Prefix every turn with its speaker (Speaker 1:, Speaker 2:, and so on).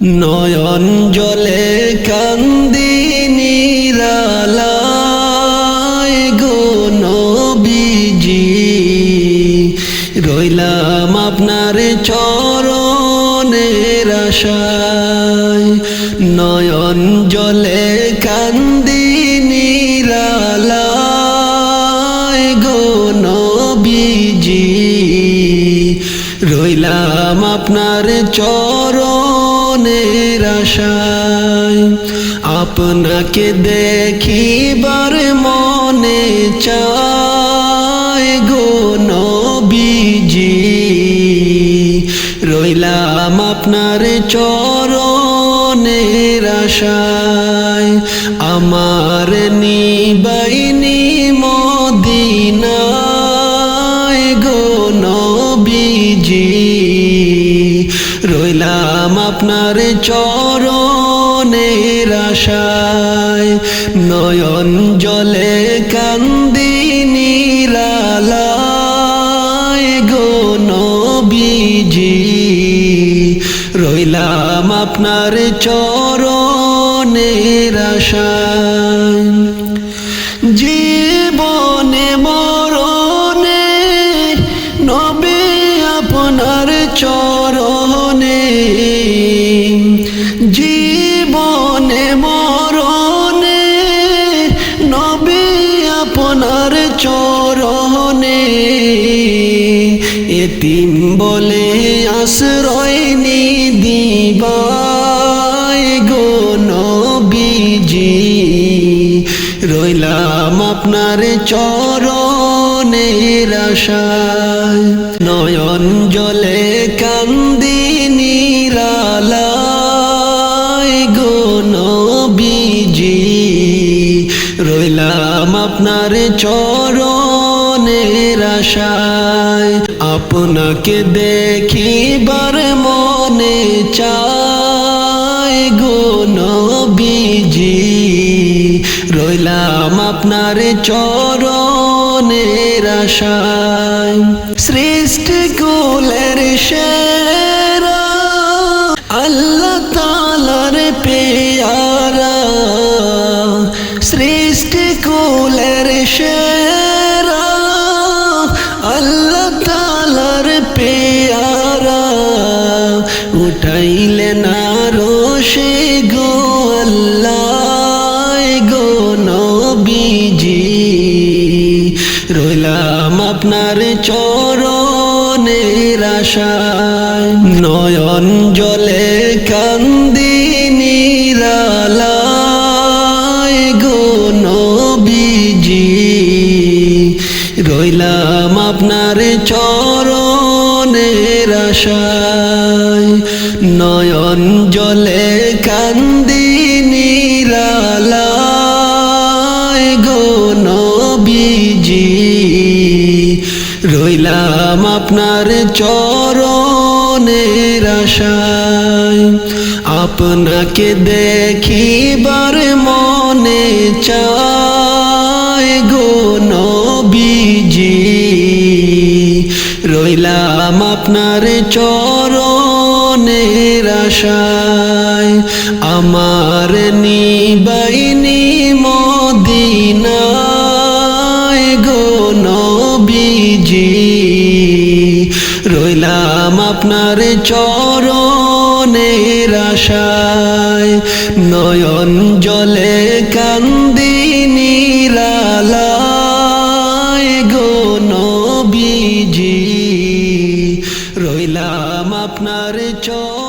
Speaker 1: নয়ন জলে কান্দি নিরালায় গো নবীজি। রইলাম আপনার চরণের আশায়। নয়ন জলে কান্দি নিরালায় গো নবীজি। রইলাম আপনার চরণের আশায়। আপনাকে দেখিবার মনে চায় গো নবীজি। রইলাম আপনার চরণের আশায়। আমার নিবাইনি মদিনায় গো নবীজি। রইলাম আপনার চরণের আশায় নয়ন জলে কান্দি নিরালায় গো নবীজি। রইলাম আপনার চরণের আশায় জীবনে মরণে নবে আপনার চরণে চরণে এতিম বলে আশ্রয় দিবাই গো বিজি রইলাম আপনার চরণের আশায় নয়ন জলে রইলাম আপনার চরণের আশায়। আপনাকে দেখিবার মনে চায় গো নবীজি। রইলাম আপনার চরণের আশায়। সৃষ্টি কুলের সেরা রইলাম আপনার চরণের আশায় নয়ন জলে কান্দি নিরালায় গো নবীজি। রইলাম আপনার চরণের আশায় নয়ন জলে কান্দি নিরালায় গো নবীজি। রইলাম আপনার চরণের আশায়। আপনাকে দেখিবার মনে চায় গো নবীজি। রইলাম আপনার চরণের আশায়। আমার নিবাইনি আপনার চরণের আশায় নয়ন জলে কান্দি নিরালায় গো নবীজি। রইলাম আপনার চর